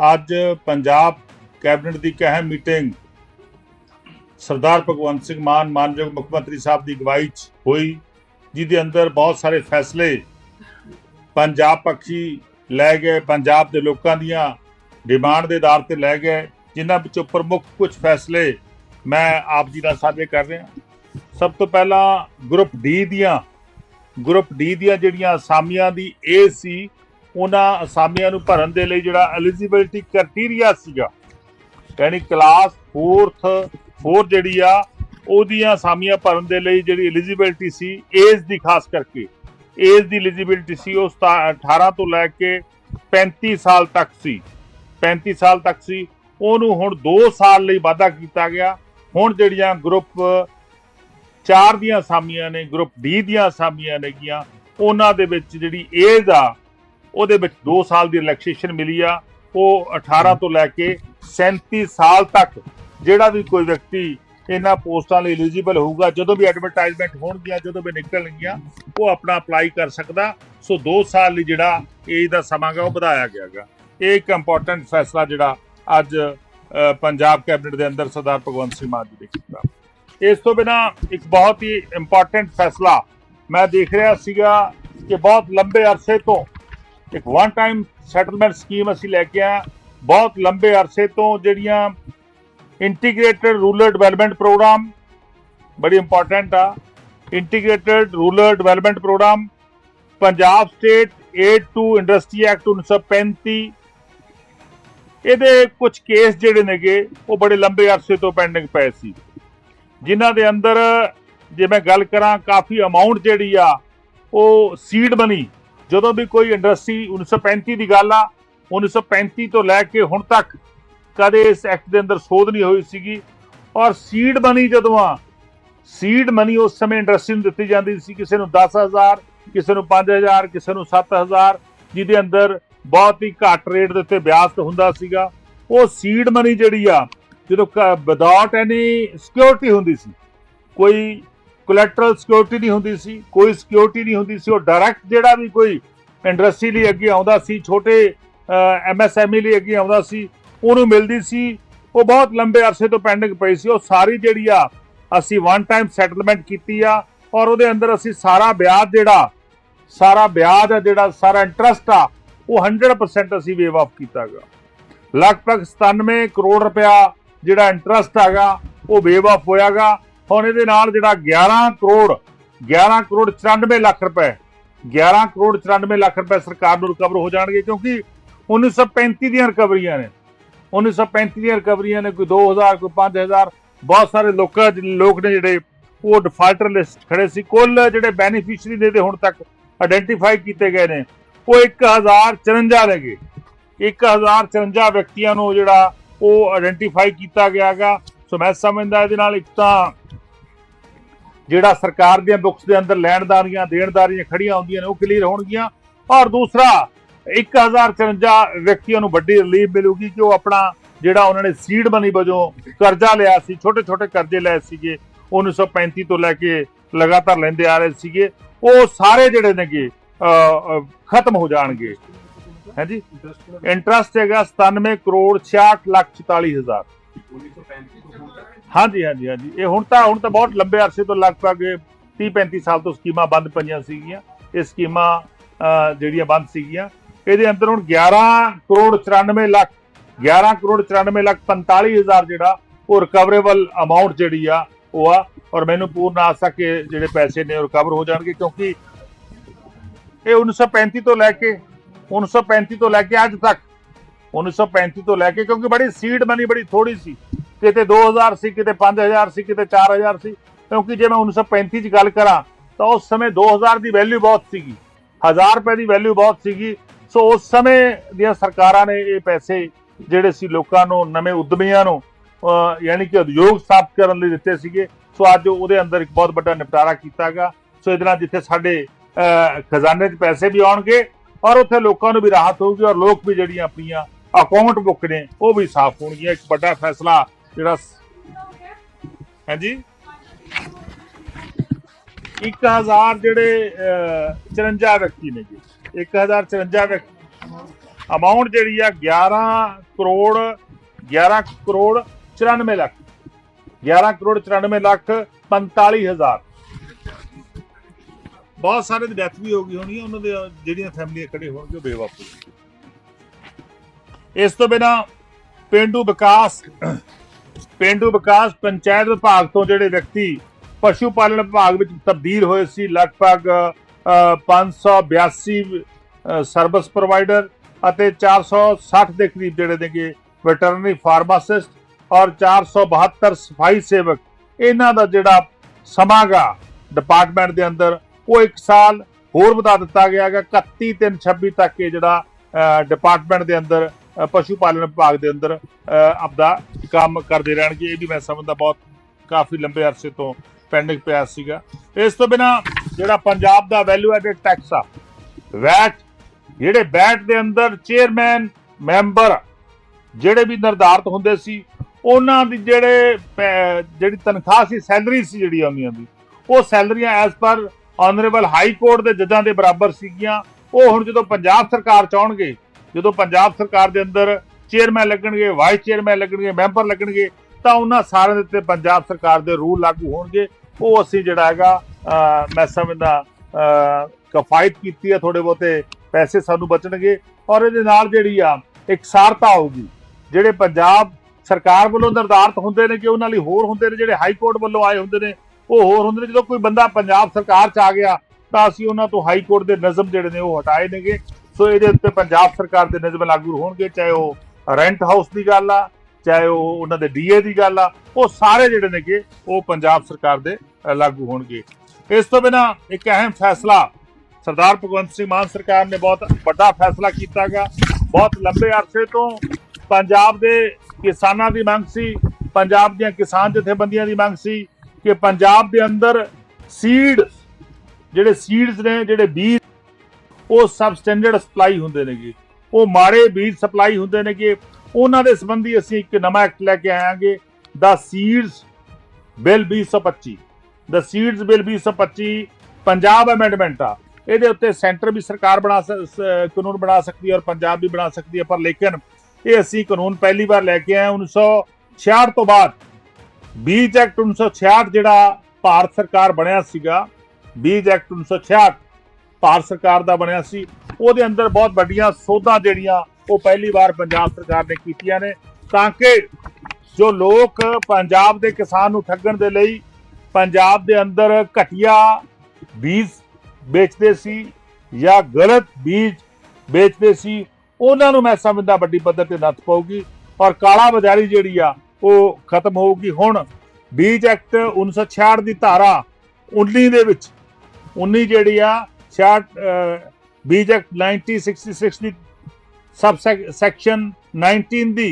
ਅੱਜ ਪੰਜਾਬ ਕੈਬਨਿਟ ਦੀ ਇੱਕ ਅਹਿਮ ਮੀਟਿੰਗ ਸਰਦਾਰ ਭਗਵੰਤ ਸਿੰਘ ਮਾਨ ਮਾਨਯੋਗ ਮੁੱਖ ਮੰਤਰੀ ਸਾਹਿਬ ਦੀ ਅਗਵਾਈ 'ਚ ਹੋਈ, ਜਿਹਦੇ ਅੰਦਰ ਬਹੁਤ ਸਾਰੇ ਫੈਸਲੇ ਪੰਜਾਬ ਪੱਖੀ ਲੈ ਗਏ, ਪੰਜਾਬ ਦੇ ਲੋਕਾਂ ਦੀਆਂ ਡਿਮਾਂਡ ਦੇ ਆਧਾਰ ਤੇ ਲੈ ਗਏ, ਜਿਨ੍ਹਾਂ ਵਿੱਚੋਂ ਪ੍ਰਮੁੱਖ ਕੁਝ ਫੈਸਲੇ ਮੈਂ ਆਪ ਜੀ ਨਾਲ ਸਾਂਝੇ ਕਰ ਰਿਹਾ। ਸਭ ਤੋਂ ਪਹਿਲਾਂ ਗਰੁੱਪ ਡੀ ਦੀਆਂ, ਗਰੁੱਪ ਡੀ ਦੀਆਂ ਜਿਹੜੀਆਂ ਅਸਾਮੀਆਂ ਦੀ ਏ ਸੀ ਉਹਨਾਂ ਅਸਾਮੀਆਂ ਨੂੰ ਭਰਨ ਦੇ ਲਈ ਜਿਹੜਾ ਐਲੀਜੀਬਿਲਟੀ ਕ੍ਰਾਈਟੇਰੀਆ ਸੀਗਾ, ਯਾਨੀ ਕਲਾਸ 4th 4 ਜਿਹੜੀ ਆ, ਉਹਦੀਆਂ ਅਸਾਮੀਆਂ ਭਰਨ ਦੇ ਲਈ ਜਿਹੜੀ ਐਲੀਜੀਬਿਲਟੀ ਸੀ ਏਜ ਦੀ ਖਾਸ ਕਰਕੇ ਏਜ ਦੀ ਐਲੀਜੀਬਿਲਟੀ ਸੀ ਉਹ ਸਤਾ- 18 ਤੋਂ ਲੈ ਕੇ 35 ਸਾਲ ਤੱਕ ਸੀ 35 ਸਾਲ ਤੱਕ ਸੀ, ਉਹਨੂੰ ਹੁਣ 2 ਸਾਲ ਲਈ ਵਾਧਾ ਕੀਤਾ ਗਿਆ, ਹੁਣ ਜਿਹੜੀਆਂ ਗਰੁੱਪ 4 ਦੀਆਂ ਅਸਾਮੀਆਂ ਨੇ ਗਰੁੱਪ ਡੀ ਦੀਆਂ ਅਸਾਮੀਆਂ ਨੇਗੀਆਂ, ਉਹਨਾਂ ਦੇ ਵਿੱਚ ਜਿਹੜੀ ਏਜ ਆ ਉਹਦੇ ਵਿੱਚ 2 ਸਾਲ ਦੀ ਰਿਲੈਕਸੇਸ਼ਨ ਮਿਲੀ ਆ। ਉਹ 18 ਤੋਂ ਲੈ ਕੇ 37 ਸਾਲ ਤੱਕ ਜਿਹੜਾ ਵੀ ਕੋਈ ਵਿਅਕਤੀ ਇਹਨਾਂ ਪੋਸਟਾਂ ਲਈ ਐਲੀਜੀਬਲ ਹੋਊਗਾ, ਜਦੋਂ ਵੀ ਐਡਵਰਟਾਈਜ਼ਮੈਂਟ ਹੋਣਗੀਆਂ, ਜਦੋਂ ਵੀ ਨਿਕਲਣਗੀਆਂ, ਉਹ ਆਪਣਾ ਅਪਲਾਈ ਕਰ ਸਕਦਾ। ਸੋ 2 ਸਾਲ ਲਈ ਜਿਹੜਾ ਏਜ ਦਾ ਸਮਾਂ ਗਾ, ਉਹ ਵਧਾਇਆ ਗਿਆ ਗਾ। ਇਹ ਇੱਕ ਇੰਪੋਰਟੈਂਟ ਫੈਸਲਾ ਜਿਹੜਾ ਅੱਜ ਪੰਜਾਬ ਕੈਬਨਿਟ ਦੇ ਅੰਦਰ ਸਰਦਾਰ ਭਗਵੰਤ ਸਿੰਘ ਮਾਨ ਜੀ ਨੇ ਕੀਤਾ। ਇਸ ਤੋਂ ਬਿਨਾ ਇੱਕ ਬਹੁਤ ਹੀ ਇੰਪੋਰਟੈਂਟ ਫੈਸਲਾ ਮੈਂ ਦੇਖ ਰਿਹਾ ਸੀਗਾ ਕਿ ਬਹੁਤ ਲੰਬੇ ਅਰਸੇ ਤੋਂ ਇੱਕ ਵਨ ਟਾਈਮ ਸੈਟਲਮੈਂਟ ਸਕੀਮ ਅਸੀਂ ਲੈ ਕੇ ਆ ਬਹੁਤ ਲੰਬੇ ਅਰਸੇ ਤੋਂ ਜਿਹੜੀਆਂ ਇੰਟੀਗ੍ਰੇਟਡ ਰੂਰਲ ਡਿਵੈਲਪਮੈਂਟ ਪ੍ਰੋਗਰਾਮ ਬੜੀ ਇੰਪੋਰਟੈਂਟ ਆ। Integrated rural development programme Punjab state aid to industry act 1935 ਇਹਦੇ ਕੁਝ ਕੇਸ ਜਿਹੜੇ ਨੇਗੇ, ਉਹ ਬੜੇ ਲੰਬੇ ਅਰਸੇ ਤੋਂ ਪੈਂਡਿੰਗ ਪਏ ਸੀ। ਜਿਨ੍ਹਾਂ ਦੇ ਅੰਦਰ ਜੇ ਮੈਂ ਗੱਲ ਕਰਾਂ, ਕਾਫੀ ਅਮਾਉਂਟ ਜਿਹੜੀ ਆ, ਉਹ ਸੀਡ ਮਨੀ ਜਦੋਂ ਵੀ ਕੋਈ ਇੰਡਸਟਰੀ 1935 ਦੀ ਗੱਲ ਆ 1935 ਤੋਂ ਲੈ ਕੇ ਹੁਣ ਤੱਕ ਕਦੇ ਇਸ ਐਕਟ ਦੇ ਅੰਦਰ ਸੋਧ ਨਹੀਂ ਹੋਈ ਸੀਗੀ। ਔਰ ਸੀਡ ਮਨੀ ਜਦੋਂ ਆ ਸੀਡ ਮਨੀ ਉਸ ਸਮੇਂ ਇੰਡਸਟਰੀ ਨੂੰ ਦਿੱਤੀ ਜਾਂਦੀ ਸੀ। ਕਿਸੇ ਨੂੰ 10000 ਕਿਸੇ ਨੂੰ 5000 ਕਿਸੇ ਨੂੰ 7000 ਜਿਹਦੇ ਅੰਦਰ ਬਹੁਤ ਹੀ ਘੱਟ ਰੇਟ ਦੇ ਉੱਤੇ ਵਿਆਜ ਹੁੰਦਾ ਸੀਗਾ। ਉਹ ਸੀਡ ਮਨੀ ਜਿਹੜੀ ਆ, ਜਦੋਂ ਵਿਦਆਊਟ ਐਨੀ ਸਿਕਿਉਰਿਟੀ ਹੁੰਦੀ ਸੀ, ਕੋਈ ਕੋਲੈਟਰਲ ਸਿਕਿਉਰਿਟੀ ਨਹੀਂ ਹੁੰਦੀ ਸੀ, ਕੋਈ ਸਿਕਿਉਰਿਟੀ ਨਹੀਂ ਹੁੰਦੀ ਸੀ, ਉਹ ਡਾਇਰੈਕਟ ਜਿਹੜਾ ਵੀ ਕੋਈ ਇੰਡਸਟਰੀ ਲਈ ਅੱਗੇ ਆਉਂਦਾ ਸੀ, ਛੋਟੇ ਐਮਐਸਐਮਈ ਲਈ ਅੱਗੇ ਆਉਂਦਾ ਸੀ, ਉਹਨੂੰ ਮਿਲਦੀ ਸੀ, ਉਹ ਬਹੁਤ ਲੰਬੇ ਅਰਸੇ ਤੋਂ ਪੈਂਡਿੰਗ ਪਈ ਸੀ, ਉਹ ਸਾਰੀ ਜਿਹੜੀ ਆ, ਅਸੀਂ ਵਨ ਟਾਈਮ ਸੈਟਲਮੈਂਟ ਕੀਤੀ ਆ, ਔਰ ਉਹਦੇ ਅੰਦਰ ਅਸੀਂ ਸਾਰਾ ਵਿਆਜ ਜਿਹੜਾ, ਸਾਰਾ ਵਿਆਜ ਆ ਜਿਹੜਾ, ਸਾਰਾ ਇੰਟਰਸਟ ਆ, ਉਹ 100% ਅਸੀਂ ਵੇਵ ਆਫ ਕੀਤਾ ਗਿਆ ਲਗਭਗ 97 ਕਰੋੜ ਰੁਪਇਆ ਜਿਹੜਾ ਇੰਟਰਸਟ ਹੈਗਾ, ਉਹ ਵੇਵ ਆਫ ਹੋਇਆਗਾ ਹੁਣ ਇਹਦੇ ਨਾਲ ਜਿਹੜਾ 11 ਕਰੋੜ 11 ਕਰੋੜ 94 ਲੱਖ ਰੁਪਏ 11 ਕਰੋੜ 94 ਲੱਖ ਰੁਪਏ ਸਰਕਾਰ ਨੂੰ ਰਿਕਵਰ ਹੋ ਜਾਣਗੇ ਕਿਉਂਕਿ 1935 ਦੀਆਂ ਰਿਕਵਰੀਆਂ ਨੇ। 1935 ਦੀਆਂ ਰਿਕਵਰੀਆਂ ਨੇ, ਕੋਈ 2000 ਕੋਈ 5000 ਬਹੁਤ ਸਾਰੇ ਲੋਕਾਂ, ਲੋਕ ਨੇ ਜਿਹੜੇ ਉਹ ਡਿਫਾਲਟਰ ਲਿਸਟ ਖੜੇ ਸੀ। ਕੁੱਲ ਜਿਹੜੇ ਬੈਨੀਫੀਸ਼ੀਅਰੀ ਨੇ ਤੇ ਹੁਣ ਤੱਕ ਆਇਡੈਂਟੀਫਾਈ ਕੀਤੇ ਗਏ ਨੇ, ਉਹ 1054 ਨੇਗੇ 1054 ਵਿਅਕਤੀਆਂ ਨੂੰ ਜਿਹੜਾ ਉਹ ਆਇਡੈਂਟੀਫਾਈ ਕੀਤਾ ਗਿਆਗਾ ਸੋ ਮੈਂ ਸਮਝਦਾ ਇਹਦੇ ਨਾਲ ਇੱਕ ਤਾਂ ਜਿਹੜਾ ਸਰਕਾਰ ਦੀਆਂ ਬੁੱਕਸ ਦੇ ਅੰਦਰ ਲੈਣਦਾਰੀਆਂ ਦੇਣਦਾਰੀਆਂ ਖੜੀਆਂ ਹੁੰਦੀਆਂ ਨੇ ਉਹ ਕਲੀਅਰ ਹੋਣਗੀਆਂ। ਔਰ ਦੂਸਰਾ 1054 ਵਿਅਕਤੀਆਂ ਨੂੰ ਵੱਡੀ ਰਿਲੀਫ ਮਿਲੂਗੀ ਕਿ ਉਹ ਆਪਣਾ ਜਿਹੜਾ ਉਹਨਾਂ ਨੇ ਸੀਡ ਮਨੀ ਵਜੋਂ ਕਰਜ਼ਾ ਲਿਆ ਸੀ ਛੋਟੇ ਛੋਟੇ ਕਰਜ਼ੇ ਲਏ ਸੀਗੇ 1935 ਤੋਂ ਲੈ ਕੇ ਲਗਾਤਾਰ ਲੈਂਦੇ ਆ ਰਹੇ ਸੀਗੇ। ਉਹ ਸਾਰੇ ਜਿਹੜੇ ਨੇਗੇ ਖਤਮ ਹੋ ਜਾਣਗੇ। ਹਾਂਜੀ? ਇੰਟਰਸਟ ਹੈਗਾ। 97 ਕਰੋੜ 66 ਲੱਖ 44 ਹਜ਼ਾਰ। ਹਾਂਜੀ ਹਾਂਜੀ ਹਾਂਜੀ। ਇਹ ਹੁਣ ਤਾਂ ਹੁਣ ਤਾਂ ਬਹੁਤ ਲੰਬੇ ਅਰਸੇ ਤੋਂ ਲਗਭਗ 30 35 ਸਾਲ ਤੋਂ ਸਕੀਮਾਂ ਬੰਦ ਪਈਆਂ ਸੀਗੀਆਂ। ਇਹ ਸਕੀਮਾਂ ਜਿਹੜੀਆਂ ਬੰਦ ਸੀਗੀਆਂ। ਇਹਦੇ ਅੰਦਰ ਹੁਣ 11 ਕਰੋੜ 94 ਲੱਖ 11 ਕਰੋੜ 94 ਲੱਖ 45 ਹਜ਼ਾਰ ਜਿਹੜਾ ਉਹ ਰਿਕਵਰੇਬਲ ਅਮਾਉਂਟ ਜਿਹੜੀ ਆ, ਉਹ ਆ। ਔਰ ਮੈਨੂੰ ਪੂਰਨ ਆਸ ਆ ਕਿ ਜਿਹੜੇ ਪੈਸੇ ਨੇ ਉਹ ਰਿਕਵਰ ਹੋ ਜਾਣਗੇ ਕਿਉਂਕਿ ਇਹ 1935 ਤੋਂ ਲੈ ਕੇ 1935 ਤੋਂ ਲੈ ਕੇ ਅੱਜ ਤੱਕ 1935 ਤੋਂ ਲੈ ਕੇ ਕਿਉਂਕਿ ਬੜੀ ਸੀਡ ਮਨੀ ਬੜੀ ਥੋੜੀ ਸੀ। ਕਿਤੇ 2000 ਸੀ, ਕਿਤੇ 5000 ਸੀ, ਕਿਤੇ 4000 ਸੀ। ਕਿਉਂਕਿ ਜੇ ਮੈਂ 1935 ਚ ਗੱਲ ਕਰਾਂ, ਤਾਂ ਉਸ ਸਮੇਂ 2000 ਦੀ ਵੈਲਿਊ ਬਹੁਤ ਸੀਗੀ। 1000 ਰੁਪਏ ਦੀ ਵੈਲਿਊ ਬਹੁਤ ਸੀਗੀ। ਸੋ ਉਸ ਸਮੇਂ ਦੀਆਂ ਸਰਕਾਰਾਂ ਨੇ ਇਹ ਪੈਸੇ ਜਿਹੜੇ ਸੀ ਲੋਕਾਂ ਨੂੰ, ਨਵੇਂ ਉਦਮੀਆਂ ਨੂੰ ਯਾਨੀ ਕਿ ਉਦਯੋਗ ਸਥਾਪਿਤ ਕਰਨ ਲਈ ਦਿੱਤੇ ਸੀਗੇ। ਸੋ ਅੱਜ ਉਹਦੇ ਅੰਦਰ ਇੱਕ ਬਹੁਤ ਵੱਡਾ ਨਿਪਟਾਰਾ ਕੀਤਾਗਾ ਸੋ ਇਹਦੇ ਨਾਲ ਜਿੱਥੇ ਸਾਡੇ ਖਜ਼ਾਨੇ 'ਚ ਪੈਸੇ ਵੀ ਆਉਣਗੇ ਔਰ ਉੱਥੇ ਲੋਕਾਂ ਨੂੰ ਵੀ ਰਾਹਤ ਹੋਊਗੀ ਔਰ ਲੋਕ ਵੀ ਜਿਹੜੀਆਂ ਆਪਣੀਆਂ ਅਕਾਊਂਟ ਬੁੱਕ ਨੇ, ਉਹ ਵੀ ਸਾਫ਼ ਹੋਣਗੀਆਂ। ਇੱਕ ਵੱਡਾ ਫੈਸਲਾ ਜਿਹੜਾ ਹਾਂਜੀ? 1000 ਜਿਹੜੇ 54 ਵਿਅਕਤੀ ਨੇ ਜੀ। 1054 ਵਿਅਕਤੀ ਅਮਾਉਂਟ ਜਿਹੜੀ ਆ 11 ਕਰੋੜ 11 ਕਰੋੜ 94 ਲੱਖ। 11 ਕਰੋੜ 94 ਲੱਖ 45 ਹਜ਼ਾਰ। ਬਹੁਤ ਸਾਰੇ ਦੀ ਡੈਥ ਵੀ ਹੋ ਗਈ ਹੋਣੀ ਹੈ ਉਹਨਾਂ ਦੇ ਜਿਹੜੀਆਂ ਫੈਮਲੀਆਂ ਖੜੇ ਹੋਣਗੇ ਉਹ ਬੇਵਾਪਸ ਇਸ ਤੋਂ ਬਿਨਾ ਪਿੰਡੂ ਵਿਕਾਸ ਪਿੰਡੂ ਵਿਕਾਸ ਪੰਚਾਇਤ ਵਿਭਾਗ ਤੋਂ ਜਿਹੜੇ ਵਿਅਕਤੀ ਪਸ਼ੂ ਪਾਲਣ ਵਿਭਾਗ ਵਿੱਚ ਤਬਦੀਲ ਹੋਏ ਸੀ ਲਗਭਗ ਅ, 582 ਅ, ਸਰਵਿਸ ਪ੍ਰੋਵਾਈਡਰ ਅਤੇ 460 ਦੇ ਕਰੀਬ ਜਿਹੜੇ ਨੇਗੇ ਵੈਟਰਨਰੀ ਫਾਰਮਾਸਿਸਟ ਔਰ 472 ਸਫ਼ਾਈ ਸੇਵਕ। ਇਹਨਾਂ ਦਾ ਜਿਹੜਾ ਸਮਾਗਾ ਡਿਪਾਰਟਮੈਂਟ ਦੇ ਅੰਦਰ ਉਹ ਇੱਕ ਸਾਲ ਹੋਰ ਵਧਾ ਦਿੱਤਾ ਗਿਆ ਹੈਗਾ। 31 3 26 ਤੱਕ ਇਹ ਜਿਹੜਾ ਡਿਪਾਰਟਮੈਂਟ ਦੇ ਅੰਦਰ ਪਸ਼ੂ ਪਾਲਣ ਵਿਭਾਗ ਦੇ ਅੰਦਰ ਆਪਦਾ ਕੰਮ ਕਰਦੇ ਰਹਿਣਗੇ। ਇਹ ਵੀ ਮੈਂ ਸਮਝਦਾ ਬਹੁਤ ਕਾਫੀ ਲੰਬੇ ਅਰਸੇ ਤੋਂ ਪੈਂਡਿੰਗ ਪਿਆ ਸੀਗਾ। ਇਸ ਤੋਂ ਬਿਨਾ ਜਿਹੜਾ ਪੰਜਾਬ ਦਾ ਵੈਲਿਊ ਐਡਡ ਟੈਕਸ ਆ ਵੈਟ ਜਿਹੜੇ ਵੈਟ ਦੇ ਅੰਦਰ ਚੇਅਰਮੈਨ ਮੈਂਬਰ ਜਿਹੜੇ ਵੀ ਨਿਰਧਾਰਤ ਹੁੰਦੇ ਸੀ, ਉਹਨਾਂ ਦੀ ਜਿਹੜੇ ਪੈ- ਜਿਹੜੀ ਤਨਖਾਹ ਸੀ ਸੈਲਰੀ ਸੀ ਜਿਹੜੀ ਆਉਂਦੀਆਂ ਦੀ, ਉਹ ਸੈਲਰੀਆਂ as per honourable high court ਦੇ ਜੱਜਾਂ ਦੇ ਬਰਾਬਰ ਸੀਗੀਆਂ। ਉਹ ਹੁਣ ਜਦੋਂ ਪੰਜਾਬ ਸਰਕਾਰ ਚਾਹਣਗੇ ਜਦੋਂ ਪੰਜਾਬ ਸਰਕਾਰ ਦੇ ਅੰਦਰ ਚੇਅਰਮੈਨ ਲੱਗਣਗੇ ਵਾਈਸ ਚੇਅਰਮੈਨ ਲੱਗਣਗੇ ਮੈਂਬਰ ਲੱਗਣਗੇ ਤਾਂ ਉਹਨਾਂ ਸਾਰਿਆਂ ਦੇ ਉੱਤੇ ਪੰਜਾਬ ਸਰਕਾਰ ਦੇ ਰੂਲ ਲਾਗੂ ਹੋਣਗੇ। ਉਹ ਅਸੀਂ ਜਿਹੜਾ ਹੈਗਾ ਮੈਂ ਸਮਝਦਾ ਅਹ, ਕਫਾਇਤ ਕੀਤੀ ਹੈ ਥੋੜੇ ਬਹੁਤੇ ਪੈਸੇ ਸਾਨੂੰ ਬਚਣਗੇ। ਔਰ ਇਹਦੇ ਨਾਲ ਜਿਹੜੀ ਆ ਇਕਸਾਰਤਾ ਹੋਊਗੀ ਜਿਹੜੇ ਪੰਜਾਬ ਸਰਕਾਰ ਵੱਲੋਂ ਨਿਰਧਾਰਤ ਹੁੰਦੇ ਨੇ ਕਿ ਉਹਨਾਂ ਲਈ ਹੋਰ ਹੁੰਦੇ ਨੇ ਜਿਹੜੇ ਹਾਈ ਕੋਰਟ ਵੱਲੋਂ ਆਏ ਹੁੰਦੇ ਨੇ ਉਹ ਹੋਰ ਹੁੰਦੇ ਨੇ। ਜਦੋਂ ਕੋਈ ਬੰਦਾ ਪੰਜਾਬ ਸਰਕਾਰ ਚ ਆ ਗਿਆ ਤਾਂ ਅਸੀਂ ਉਹਨਾਂ ਤੋਂ ਹਾਈ ਕੋਰਟ ਦੇ ਨਜ਼ਮ ਜਿਹੜੇ ਨੇ ਉਹ ਹਟਾਏ ਨੇਗੇ। ਸੋ ਇਹਦੇ ਉੱਤੇ ਪੰਜਾਬ ਸਰਕਾਰ ਦੇ ਨਿਯਮ ਲਾਗੂ ਹੋਣਗੇ, ਚਾਹੇ ਉਹ ਰੈਂਟ ਹਾਊਸ ਦੀ ਗੱਲ ਆ, ਚਾਹੇ ਉਹ ਉਹਨਾਂ ਦੇ ਡੀਏ ਦੀ ਗੱਲ ਆ, ਉਹ ਸਾਰੇ ਜਿਹੜੇ ਨੇਗੇ, ਉਹ ਪੰਜਾਬ ਸਰਕਾਰ ਦੇ ਲਾਗੂ ਹੋਣਗੇ। ਇਸ ਤੋਂ ਬਿਨਾ ਇੱਕ ਅਹਿਮ ਫੈਸਲਾ ਸਰਦਾਰ ਭਗਵੰਤ ਸਿੰਘ ਮਾਨ ਸਰਕਾਰ ਨੇ ਬਹੁਤ ਵੱਡਾ ਫੈਸਲਾ ਕੀਤਾਗਾ। ਬਹੁਤ ਲੰਬੇ ਅਰਸੇ ਤੋਂ ਪੰਜਾਬ ਦੇ ਕਿਸਾਨਾਂ ਦੀ ਮੰਗ ਸੀ, ਪੰਜਾਬ ਦੀਆਂ ਕਿਸਾਨ ਜਥੇਬੰਦੀਆਂ ਦੀ ਮੰਗ ਸੀ ਕਿ ਪੰਜਾਬ ਦੇ ਅੰਦਰ ਸੀਡ ਜਿਹੜੇ ਸੀਡਸ ਨੇ, ਜਿਹੜੇ ਬੀਜ ਉਹ ਸਬ ਸਟੈਂਡਰਡ ਸਪਲਾਈ ਹੁੰਦੇ ਨੇਗੇ। ਉਹ ਮਾੜੇ ਬੀਜ ਸਪਲਾਈ ਹੁੰਦੇ ਨੇਗੇ। ਉਹਨਾਂ ਦੇ ਸੰਬੰਧੀ ਅਸੀਂ ਇੱਕ ਨਵਾਂ ਐਕਟ ਲੈ ਕੇ ਆਵਾਂਗੇ ਦਾ ਸੀਡਸ ਬਿੱਲ 2025 ਦਾ ਸੀਡਸ ਬਿੱਲ 2025 ਪੰਜਾਬ ਅਮੈਂਡਮੈਂਟ ਆ। ਇਹਦੇ ਉੱਤੇ ਸੈਂਟਰ ਵੀ ਸਰਕਾਰ ਬਣਾ ਸ- ਸ- ਕਾਨੂੰਨ ਬਣਾ ਸਕਦੀ ਹੈ ਔਰ ਪੰਜਾਬ ਵੀ ਬਣਾ ਸਕਦੀ ਹੈ ਪਰ ਲੇਕਿਨ ਇਹ ਅਸੀਂ ਕਾਨੂੰਨ ਪਹਿਲੀ ਵਾਰ ਲੈ ਕੇ ਆਏ 1966 ਤੋਂ ਬਾਅਦ ਬੀਜ ਐਕਟ 1966 ਜਿਹੜਾ ਭਾਰਤ ਸਰਕਾਰ ਬਣਿਆ ਸੀਗਾ, ਬੀਜ ਐਕਟ 1966 ਭਾਰਤ ਸਰਕਾਰ ਦਾ ਬਣਿਆ ਸੀ। ਉਹਦੇ ਅੰਦਰ ਬਹੁਤ ਵੱਡੀਆਂ ਸੋਧਾਂ ਜਿਹੜੀਆਂ ਉਹ ਪਹਿਲੀ ਵਾਰ ਪੰਜਾਬ ਸਰਕਾਰ ਨੇ ਕੀਤੀਆਂ ਨੇ। ਤਾਂ ਕਿ ਜੋ ਲੋਕ ਪੰਜਾਬ ਦੇ ਕਿਸਾਨ ਨੂੰ ਠੱਗਣ ਦੇ ਲਈ ਪੰਜਾਬ ਦੇ ਅੰਦਰ ਘਟੀਆ ਬੀਜ ਵੇਚਦੇ ਸੀ ਜਾਂ ਗਲਤ ਬੀਜ ਵੇਚਦੇ ਸੀ, ਉਹਨਾਂ ਨੂੰ ਮੈਂ ਸਮਝਦਾ ਵੱਡੀ ਪੱਧਰ ਤੇ ਨੱਥ ਪਾਉਗੀ ਔਰ ਕਾਲਾ ਬਾਜ਼ਾਰੀ ਜਿਹੜੀ ਆ, ਉਹ ਖਤਮ ਹੋਊਗੀ ਹੁਣ। ਬੀਜ ਐਕਟ 1966 ਦੀ ਧਾਰਾ 19 ਦੇ ਵਿੱਚ 19 ਜਿਹੜੀ ਆ 66 ਅਹ, ਬੀਜ ਐਕਟ 1966 ਦੀ ਸਬ ਸੈਕਸ਼ਨ 19 ਦੀ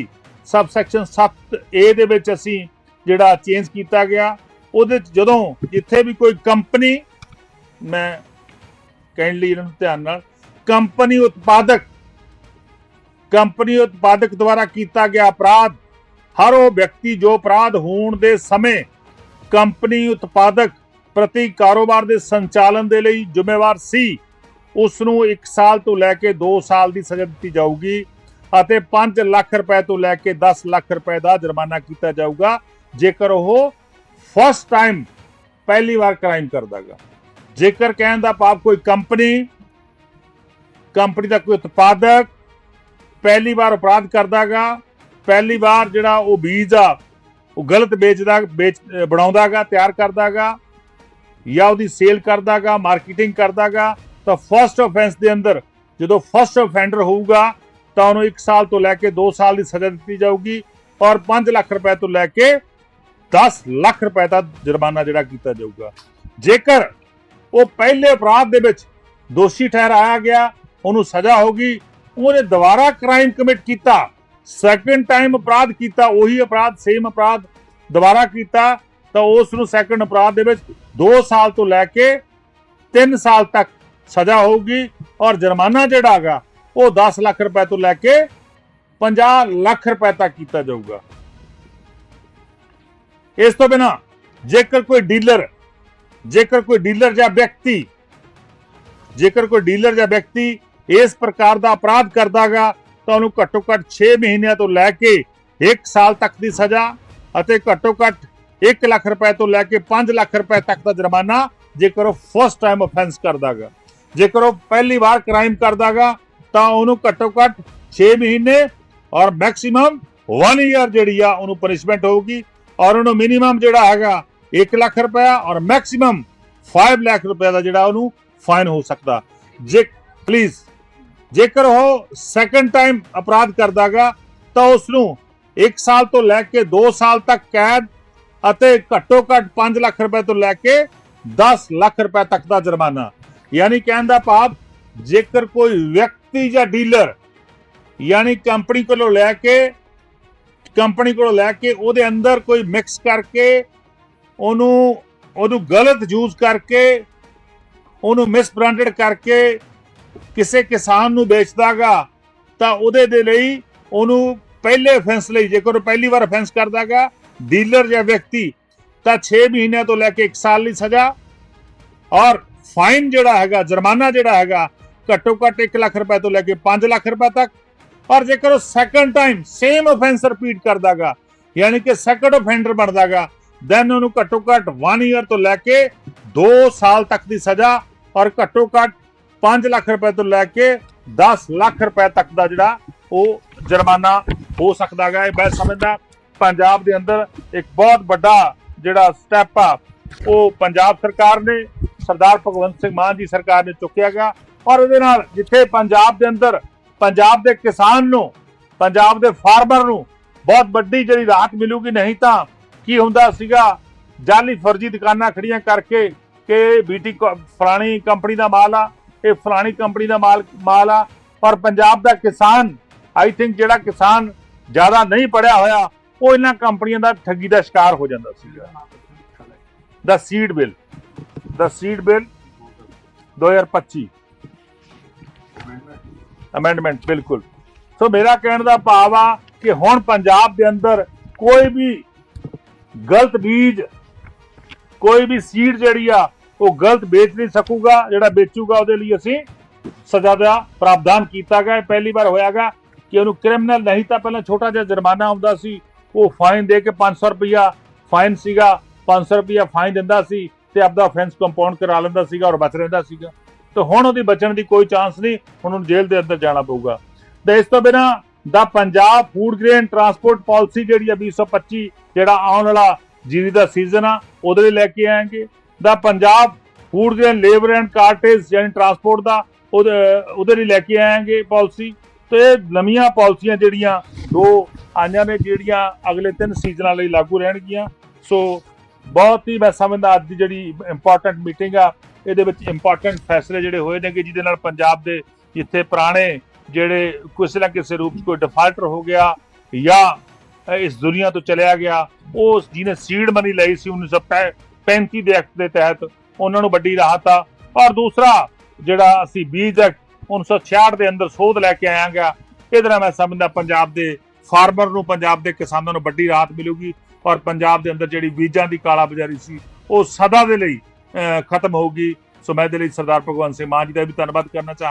ਸਬ ਸੈਕਸ਼ਨ 7 ਏ ਦੇ ਵਿੱਚ ਅਸੀਂ ਜਿਹੜਾ ਚੇਂਜ ਕੀਤਾ ਗਿਆ। ਉਹਦੇ ਚ ਜਦੋਂ ਜਿੱਥੇ ਵੀ ਕੋਈ ਕੰਪਨੀ ਮੈਂ ਕਾਈਂਡਲੀ ਇਹਨਾਂ ਨੂੰ ਧਿਆਨ ਨਾਲ ਕੰਪਨੀ ਉਤਪਾਦਕ ਕੰਪਨੀ ਉਤਪਾਦਕ ਦੁਆਰਾ ਕੀਤਾ ਗਿਆ ਅਪਰਾਧ ਹਰ ਉਹ ਵਿਅਕਤੀ ਜੋ ਅਪਰਾਧ ਹੋਣ ਦੇ ਸਮੇਂ ਕੰਪਨੀ ਉਤਪਾਦਕ ਪ੍ਰਤੀ ਕਾਰੋਬਾਰ ਦੇ ਸੰਚਾਲਨ ਦੇ ਲਈ ਜ਼ਿੰਮੇਵਾਰ ਸੀ। ਉਸ ਨੂੰ 1 ਸਾਲ ਤੋਂ ਲੈ ਕੇ 2 ਸਾਲ ਦੀ ਸਜ਼ਾ ਦਿੱਤੀ ਜਾਊਗੀ ਅਤੇ 5 ਲੱਖ ਰੁਪਏ ਤੋਂ ਲੈ ਕੇ 10 ਲੱਖ ਰੁਪਏ ਦਾ ਜੁਰਮਾਨਾ ਕੀਤਾ ਜਾਊਗਾ। ਜੇਕਰ ਉਹ ਫਸਟ ਟਾਈਮ ਪਹਿਲੀ ਵਾਰ ਕ੍ਰਾਈਮ ਕਰਦਾਗਾ। ਜੇਕਰ ਕਹਿਣ ਦਾ ਭਾਵ ਕੋਈ ਕੰਪਨੀ ਕੰਪਨੀ ਦਾ ਕੋਈ ਉਤਪਾਦਕ ਪਹਿਲੀ ਵਾਰ ਅਪਰਾਧ ਕਰਦਾਗਾ, ਪਹਿਲੀ ਵਾਰ ਜਿਹੜਾ ਉਹ ਬੀਜ ਆ, ਉਹ ਗਲਤ ਵੇਚਦਾ, ਵੇਚ, ਅਹ ਬਣਾਉਂਦਾਗਾ, ਤਿਆਰ ਕਰਦਾਗਾ ਜਾਂ ਉਹਦੀ ਸੇਲ ਕਰਦਾਗਾ, ਮਾਰਕੀਟਿੰਗ ਕਰਦਾਗਾ, ਤਾਂ ਫਸਟ ਆਫੈਂਸ ਦੇ ਅੰਦਰ ਜਦੋਂ ਫਸਟ ਆਫੈਂਡਰ ਹੋਊਗਾ, ਤਾਂ ਉਹਨੂੰ 1 ਸਾਲ ਤੋਂ ਲੈ ਕੇ 2 ਸਾਲ ਦੀ ਸਜ਼ਾ ਦਿੱਤੀ ਜਾਊਗੀ ਔਰ 5 ਲੱਖ ਰੁਪਏ ਤੋਂ ਲੈ ਕੇ 10 ਲੱਖ ਰੁਪਏ ਦਾ ਜੁਰਮਾਨਾ ਜਿਹੜਾ ਕੀਤਾ ਜਾਊਗਾ। ਜੇਕਰ ਉਹ ਪਹਿਲੇ ਅਪਰਾਧ ਦੇ ਵਿੱਚ ਦੋਸ਼ੀ ਠਹਿਰਾਇਆ ਗਿਆ, ਉਹਨੂੰ ਸਜ਼ਾ ਹੋਗੀ ਉਹਨੇ ਦੁਬਾਰਾ ਕ੍ਰਾਈਮ ਕਮਿਟ ਕੀਤਾ ਸੈਕੰਡ ਟਾਈਮ ਅਪਰਾਧ ਕੀਤਾ, ਉਹੀ ਅਪਰਾਧ ਸੇਮ ਅਪਰਾਧ ਦੁਬਾਰਾ ਕੀਤਾ ਤਾਂ ਉਸ ਨੂੰ ਸੈਕੰਡ ਅਪਰਾਧ ਦੇ ਵਿੱਚ 2 ਸਾਲ ਤੋਂ ਲੈ ਕੇ 3 ਸਾਲ ਤੱਕ ਸਜ਼ਾ ਹੋਊਗੀ ਔਰ ਜੁਰਮਾਨਾ ਜਿਹੜਾ ਹੈਗਾ, ਉਹ 10 ਲੱਖ ਰੁਪਏ ਤੋਂ ਲੈ ਕੇ 50 ਲੱਖ ਰੁਪਏ ਤੱਕ ਕੀਤਾ ਜਾਊਗਾ। ਇਸ ਤੋਂ ਬਿਨਾ ਜੇਕਰ ਕੋਈ ਡੀਲਰ, ਜੇਕਰ ਕੋਈ ਡੀਲਰ ਜਾਂ ਵਿਅਕਤੀ, ਜੇਕਰ ਕੋਈ ਡੀਲਰ ਜਾਂ ਵਿਅਕਤੀ ਇਸ ਪ੍ਰਕਾਰ ਦਾ ਅਪਰਾਧ ਕਰਦਾਗਾ ਤਾਂ ਉਹਨੂੰ ਘੱਟੋ ਘੱਟ 6 ਮਹੀਨਿਆਂ ਤੋਂ ਲੈ ਕੇ 1 ਸਾਲ ਤੱਕ ਦੀ ਸਜ਼ਾ ਅਤੇ ਘੱਟੋ ਘੱਟ 1 ਲੱਖ ਰੁਪਏ ਤੋਂ ਲੈ ਕੇ 5 ਲੱਖ ਰੁਪਏ ਤੱਕ ਦਾ ਜੁਰਮਾਨਾ ਜੇਕਰ ਉਹ ਫਸਟ ਟਾਈਮ ਆਫੈਂਸ ਕਰਦਾਗਾ। ਜੇਕਰ ਉਹ ਪਹਿਲੀ ਵਾਰ ਕ੍ਰਾਈਮ ਕਰਦਾਗਾ, ਤਾਂ ਉਹਨੂੰ ਘੱਟੋ ਘੱਟ 6 ਮਹੀਨੇ ਔਰ ਮੈਕਸਿਮਮ 1 ਇਅਰ ਜਿਹੜੀ ਆ ਉਹਨੂੰ ਪਨਿਸ਼ਮੈਂਟ ਹੋਊਗੀ ਔਰ ਉਹਨੂੰ ਮਿਨੀਮਮ ਜਿਹੜਾ ਹੈਗਾ 1 ਲੱਖ ਰੁਪਇਆ ਔਰ ਮੈਕਸਿਮਮ 5 ਲੱਖ ਰੁਪਏ ਦਾ ਜਿਹੜਾ ਉਹਨੂੰ ਫਾਈਨ ਹੋ ਸਕਦਾ। ਜੇ ਪਲੀਜ਼ ਜੇਕਰ ਉਹ ਸੈਕੰਡ ਟਾਈਮ ਅਪਰਾਧ ਕਰਦਾਗਾ, ਤਾਂ ਉਸ ਨੂੰ 1 ਸਾਲ ਤੋਂ ਲੈ ਕੇ 2 ਸਾਲ ਤੱਕ ਕੈਦ ਅਤੇ ਘੱਟੋ ਘੱਟ 5 ਲੱਖ ਰੁਪਏ ਤੋਂ ਲੈ ਕੇ 10 ਲੱਖ ਰੁਪਏ ਤੱਕ ਦਾ ਜੁਰਮਾਨਾ। ਯਾਨੀ ਕਹਿਣ ਦਾ ਭਾਵ, ਜੇਕਰ ਕੋਈ ਵਿਅਕਤੀ ਜਾਂ ਡੀਲਰ ਯਾਨੀ ਕੰਪਨੀ ਕੋਲੋਂ ਲੈ ਕੇ, ਕੰਪਨੀ ਕੋਲੋਂ ਲੈ ਕੇ ਉਹਦੇ ਅੰਦਰ ਕੋਈ ਮਿਕਸ ਕਰਕੇ, ਉਹਨੂੰ ਉਹਨੂੰ ਗਲਤ ਯੂਜ਼ ਕਰਕੇ, ਉਹਨੂੰ ਮਿਸਬ੍ਰਾਂਡਡ ਕਰਕੇ ਕਿਸੇ ਕਿਸਾਨ ਨੂੰ ਵੇਚਦਾਗਾ, ਤਾਂ ਉਹਦੇ ਦੇ ਲਈ ਉਹਨੂੰ ਪਹਿਲੇ ਅਫੈਂਸ ਲਈ, ਜੇਕਰ ਉਹ ਪਹਿਲੀ ਵਾਰ ਅਫੈਂਸ ਕਰਦਾਗਾ ਡੀਲਰ ਜਾਂ ਵਿਅਕਤੀ ਤਾਂ 6 ਮਹੀਨਿਆਂ ਤੋਂ ਲੈ ਕੇ 1 ਸਾਲ ਦੀ ਸਜ਼ਾ ਔਰ ਫਾਈਨ ਜਿਹੜਾ ਹੈਗਾ, ਜੁਰਮਾਨਾ ਜਿਹੜਾ ਹੈਗਾ, ਘੱਟੋ ਘੱਟ 1 ਲੱਖ ਰੁਪਏ ਤੋਂ ਲੈ ਕੇ 5 ਲੱਖ ਰੁਪਏ ਤੱਕ। ਔਰ ਜੇਕਰ ਉਹ second time same offence repeat ਕਰਦਾਗਾ, ਯਾਨੀ ਕਿ ਸੈਕੰਡ ਅਫੈਂਡਰ ਬਣਦਾਗਾ ਦੈਨ ਉਹਨੂੰ ਘੱਟੋ ਘੱਟ 1 ਇਅਰ ਤੋਂ ਲੈ ਕੇ 2 ਸਾਲ ਤੱਕ ਦੀ ਸਜ਼ਾ ਔਰ ਘੱਟੋ ਘੱਟ 5 ਲੱਖ ਰੁਪਏ ਤੋਂ ਲੈ ਕੇ 10 ਲੱਖ ਰੁਪਏ ਤੱਕ ਦਾ ਜਿਹੜਾ ਉਹ ਜੁਰਮਾਨਾ ਹੋ ਸਕਦਾ ਹੈਗਾ ਇਹ ਮੈਂ ਸਮਝਦਾ ਪੰਜਾਬ ਦੇ ਅੰਦਰ ਇੱਕ ਬਹੁਤ ਵੱਡਾ ਜਿਹੜਾ ਸਟੈਪ ਆ, ਉਹ ਪੰਜਾਬ ਸਰਕਾਰ ਨੇ, ਸਰਦਾਰ ਭਗਵੰਤ ਸਿੰਘ ਮਾਨ ਜੀ ਸਰਕਾਰ ਨੇ ਚੁੱਕਿਆ ਗਿਆ ਔਰ ਇਹਦੇ ਨਾਲ ਜਿੱਥੇ ਪੰਜਾਬ ਦੇ ਅੰਦਰ, ਪੰਜਾਬ ਦੇ ਕਿਸਾਨ ਨੂੰ, ਪੰਜਾਬ ਦੇ ਫਾਰਮਰ ਨੂੰ ਬਹੁਤ ਵੱਡੀ ਜਿਹੜੀ ਰਾਹਤ ਮਿਲੂਗੀ, ਨਹੀਂ ਤਾਂ ਕੀ ਹੁੰਦਾ ਸੀਗਾ, ਜਾਲੀ ਫਰਜ਼ੀ ਦੁਕਾਨਾਂ ਖੜੀਆਂ ਕਰਕੇ ਕਿ ਬੀਟੀ ਫਲਾਣੀ ਕੰਪਨੀ ਦਾ ਮਾਲ ਆ, ਇਹ ਫਲਾਣੀ ਕੰਪਨੀ ਦਾ ਮਾਲ ਮਾਲ ਆ। ਪਰ ਪੰਜਾਬ ਦਾ ਕਿਸਾਨ ਆਈ ਥਿੰਕ ਜਿਹੜਾ ਕਿਸਾਨ ਜ਼ਿਆਦਾ ਨਹੀਂ ਪੜਿਆ ਹੋਇਆ ਉਹ ਇਹਨਾਂ ਕੰਪਨੀਆਂ ਦਾ ਠੱਗੀ ਦਾ ਸ਼ਿਕਾਰ ਹੋ ਜਾਂਦਾ ਸੀਗਾ। ਦਾ ਸੀਡ ਬਿੱਲ ਦਾ ਸੀਡ ਬਿੱਲ 2025 ਅਮੈਂਡਮੈਂਟ ਬਿਲਕੁਲ। ਸੋ ਮੇਰਾ ਕਹਿਣ ਦਾ ਭਾਵ ਆ ਕਿ ਹੁਣ ਪੰਜਾਬ ਦੇ ਅੰਦਰ ਕੋਈ ਵੀ ਗਲਤ ਬੀਜ, ਕੋਈ ਵੀ ਸੀਡ ਜਿਹੜੀ ਆ, ਉਹ ਗਲਤ ਵੇਚ ਨਹੀਂ ਸਕੂਗਾ। ਜਿਹੜਾ ਵੇਚੂਗਾ, ਉਹਦੇ ਲਈ ਅਸੀਂ ਸਜ਼ਾ ਦਾ ਪ੍ਰਾਵਧਾਨ ਕੀਤਾ ਗਿਆ। ਪਹਿਲੀ ਵਾਰ ਹੋਇਆਗਾ ਕਿ ਉਹਨੂੰ ਕ੍ਰਿਮੀਨਲ ਨਹੀਂ ਤਾਂ ਪਹਿਲਾਂ ਛੋਟਾ ਜਿਹਾ ਜੁਰਮਾਨਾ ਆਉਂਦਾ ਸੀ। ਉਹ ਫਾਈਨ ਦੇ ਕੇ 500 ਰੁਪਇਆ ਫਾਈਨ ਸੀਗਾ 500 ਰੁਪਇਆ ਫਾਈਨ ਦਿੰਦਾ ਸੀ ਤੇ ਆਪਦਾ ਆਫੈਂਸ ਕੰਪਾਊਂਡ ਕਰਾ ਲੈਂਦਾ ਸੀਗਾ ਔਰ ਬਚ ਰਹਿੰਦਾ ਸੀਗਾ। ਤੇ ਹੁਣ ਉਹਦੀ ਬਚਣ ਦੀ ਕੋਈ ਚਾਂਸ ਨਹੀਂ, ਹੁਣ ਉਹਨੂੰ ਜੇਲ੍ਹ ਦੇ ਅੰਦਰ ਜਾਣਾ ਪਊਗਾ। ਤੇ ਇਸ ਤੋਂ ਬਿਨਾ ਦਾ Punjab food grain transport policy ਜਿਹੜੀ ਆ 2025 ਜਿਹੜਾ ਆਉਣ ਵਾਲਾ ਜੀਰੀ ਦਾ ਸੀਜ਼ਨ ਆ, ਉਹਦੇ ਲਈ ਲੈ ਕੇ ਆਏਗੇ। ਦਾ Punjab food grain labour and cartage ਯਾਨੀ ਟਰਾਂਸਪੋਰਟ ਦਾ, ਉਹਦੇ ਉਹਦੇ ਲਈ ਲੈ ਕੇ ਆਏਗੇ ਪਾਲਿਸੀ ਤੇ ਇਹ ਨਵੀਆਂ ਪਾਲਿਸੀਆਂ ਜਿਹੜੀਆਂ ਦੋ ਆਈਆਂ ਨੇ, ਜਿਹੜੀਆਂ ਅਗਲੇ ਤਿੰਨ ਸੀਜ਼ਨਾਂ ਲਈ ਲਾਗੂ ਰਹਿਣਗੀਆਂ। ਸੋ ਬਹੁਤ ਹੀ ਮੈਂ ਸਮਝਦਾ ਅੱਜ ਦੀ ਜਿਹੜੀ ਇੰਪੋਰਟੈਂਟ ਮੀਟਿੰਗ ਆ, ਇਹਦੇ ਵਿੱਚ ਇੰਪੋਰਟੈਂਟ ਫੈਸਲੇ ਜਿਹੜੇ ਹੋਏ ਨੇ ਕਿ ਜਿਹਦੇ ਨਾਲ ਪੰਜਾਬ ਦੇ ਜਿੱਥੇ ਪੁਰਾਣੇ ਜਿਹੜੇ ਕਿਸੇ ਨਾ ਕਿਸੇ ਰੂਪ 'ਚ ਕੋਈ ਡਿਫਾਲਟਰ ਹੋ ਗਿਆ ਜਾਂ ਇਸ ਦੁਨੀਆ ਤੋਂ ਚਲਿਆ ਗਿਆ, ਉਸ ਜਿਹਨੇ ਸੀਡ ਮਨੀ ਲਈ ਸੀ 1935 ਦੇ ਐਕਟ ਦੇ ਤਹਿਤ, ਉਹਨਾਂ ਨੂੰ ਵੱਡੀ ਰਾਹਤ ਆ। ਔਰ ਦੂਸਰਾ ਜਿਹੜਾ ਅਸੀਂ ਬੀਜ ਐਕਟ 1966 ਦੇ ਅੰਦਰ ਸੋਧ ਲੈ ਕੇ ਆਇਆਗਾ। ਇਹਦੇ ਨਾਲ ਮੈਂ ਸਮਝਦਾ ਪੰਜਾਬ ਦੇ ਫਾਰਮਰ ਨੂੰ, ਪੰਜਾਬ ਦੇ ਕਿਸਾਨਾਂ ਨੂੰ ਵੱਡੀ ਰਾਹਤ ਮਿਲੂਗੀ ਔਰ ਪੰਜਾਬ ਦੇ ਅੰਦਰ ਜਿਹੜੀ ਬੀਜਾਂ ਦੀ ਕਾਲਾ ਬਾਜ਼ਾਰੀ ਸੀ, ਉਹ ਸਦਾ ਦੇ ਲਈ ਖਤਮ ਹੋਊਗੀ। ਸੋ ਮੈਂ ਦੇ ਲਈ ਸਰਦਾਰ ਭਗਵੰਤ ਸਿੰਘ ਮਾਨ ਜੀ ਦਾ ਵੀ ਧੰਨਵਾਦ ਕਰਨਾ ਚਾਹਾਂ